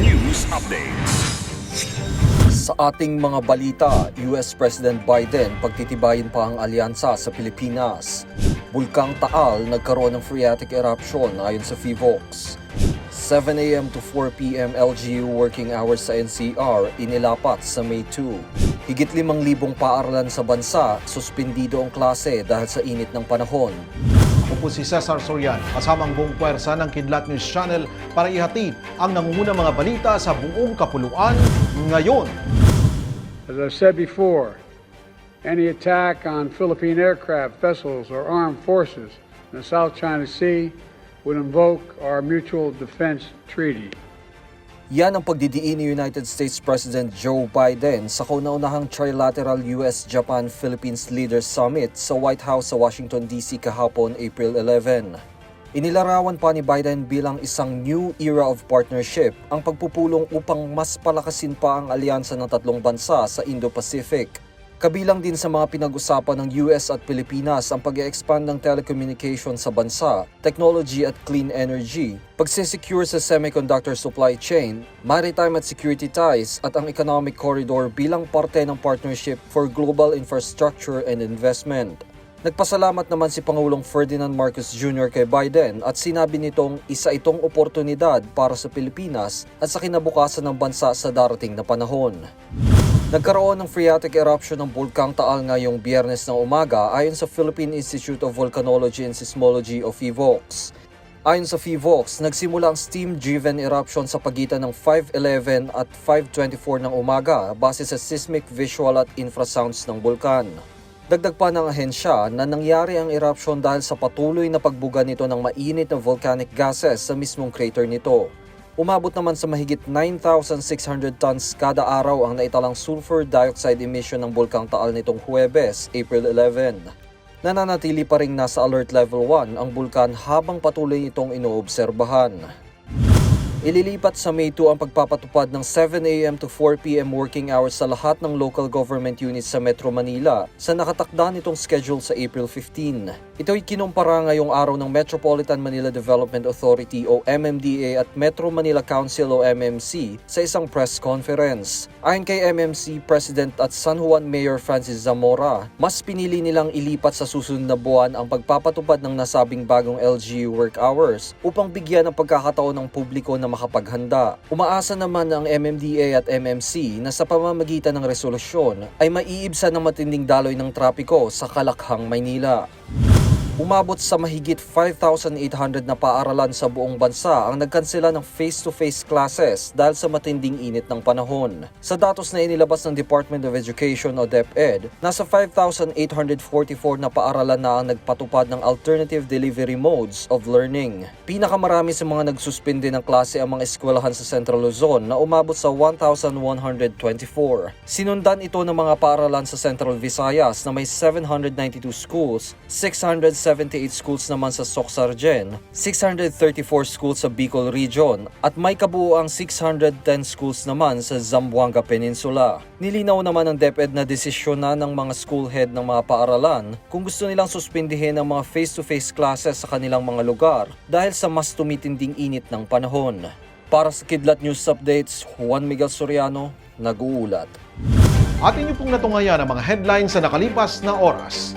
News Updates. Sa ating mga balita, US President Biden pagtitibayin pa ang alyansa sa Pilipinas. Bulkang Taal nagkaroon ng phreatic eruption ayon sa FIVOX. 7 a.m. to 4 p.m. LGU working hours sa NCR inilapat sa May 2. Higit 5,000 paaralan sa bansa, suspindido ang klase dahil sa init ng panahon. Ako po si Cesar Sorian, kasama ang buong puwersa ng Kidlat News Channel para ihatid ang nangungunang mga balita sa buong kapuluan ngayon. As I said before, any attack on Philippine aircraft, vessels, or armed forces in the South China Sea would invoke our Mutual Defense Treaty. Yan ang pagdidiin ni United States President Joe Biden sa kauna-unahang trilateral US-Japan-Philippines Leaders Summit sa White House sa Washington DC kahapon April 11. Inilarawan pa ni Biden bilang isang new era of partnership ang pagpupulong upang mas palakasin pa ang alyansa ng tatlong bansa sa Indo-Pacific. Kabilang din sa mga pinag-usapan ng US at Pilipinas ang pag expand ng telecommunication sa bansa, technology at clean energy, pagsisecure sa semiconductor supply chain, maritime at security ties at ang economic corridor bilang parte ng partnership for global infrastructure and investment. Nagpasalamat naman si Pangulong Ferdinand Marcos Jr. kay Biden at sinabi nitong isa itong oportunidad para sa Pilipinas at sa kinabukasan ng bansa sa darating na panahon. Nagkaroon ng phreatic eruption ng Bulkang Taal ngayong biyernes ng umaga ayon sa Philippine Institute of Volcanology and Seismology o PHIVOLCS. Ayon sa PHIVOLCS, nagsimula ang steam-driven eruption sa pagitan ng 5.11 at 5.24 ng umaga base sa seismic visual at infrasounds ng bulkan. Dagdag pa ng ahensya na nangyari ang eruption dahil sa patuloy na pagbuga nito ng mainit na volcanic gases sa mismong crater nito. Umabot naman sa mahigit 9,600 tons kada araw ang naitalang sulfur dioxide emission ng Bulkang Taal nitong Huwebes, April 11. Nananatili pa rin nasa alert level 1 ang bulkan habang patuloy itong inoobserbahan. Ililipat sa May 2 ang pagpapatupad ng 7 a.m. to 4 p.m. working hours sa lahat ng local government units sa Metro Manila sa nakatakda nitong schedule sa April 15. Ito'y kinumpara ngayong araw ng Metropolitan Manila Development Authority o MMDA at Metro Manila Council o MMC sa isang press conference. Ayon kay MMC President at San Juan Mayor Francis Zamora, mas pinili nilang ilipat sa susunod na buwan ang pagpapatupad ng nasabing bagong LGU work hours upang bigyan ng pagkakataon ng publiko na makapaghanda. Umaasa naman ang MMDA at MMC na sa pamamagitan ng resolusyon ay maiibsan ng matinding daloy ng trapiko sa Kalakhang, Maynila. Umabot sa mahigit 5,800 na paaralan sa buong bansa ang nagkansela ng face-to-face classes dahil sa matinding init ng panahon. Sa datos na inilabas ng Department of Education o DepEd, nasa 5,844 na paaralan na ang nagpatupad ng alternative delivery modes of learning. Pinakamarami sa mga nagsuspindi ng klase ang mga eskwelahan sa Central Luzon na umabot sa 1,124. Sinundan ito ng mga paaralan sa Central Visayas na may 792 schools, 678 schools naman sa Socsargen, 634 schools sa Bicol Region, at may kabuuang 610 schools naman sa Zamboanga Peninsula. Nilinaw naman ng DepEd na desisyon na ng mga school head ng mga paaralan kung gusto nilang suspindihin ang mga face-to-face classes sa kanilang mga lugar dahil sa mas tumitinding init ng panahon. Para sa Kidlat News Updates, Juan Miguel Soriano, nag-uulat. Atin niyo pong natungayan ang mga headlines sa nakalipas na oras.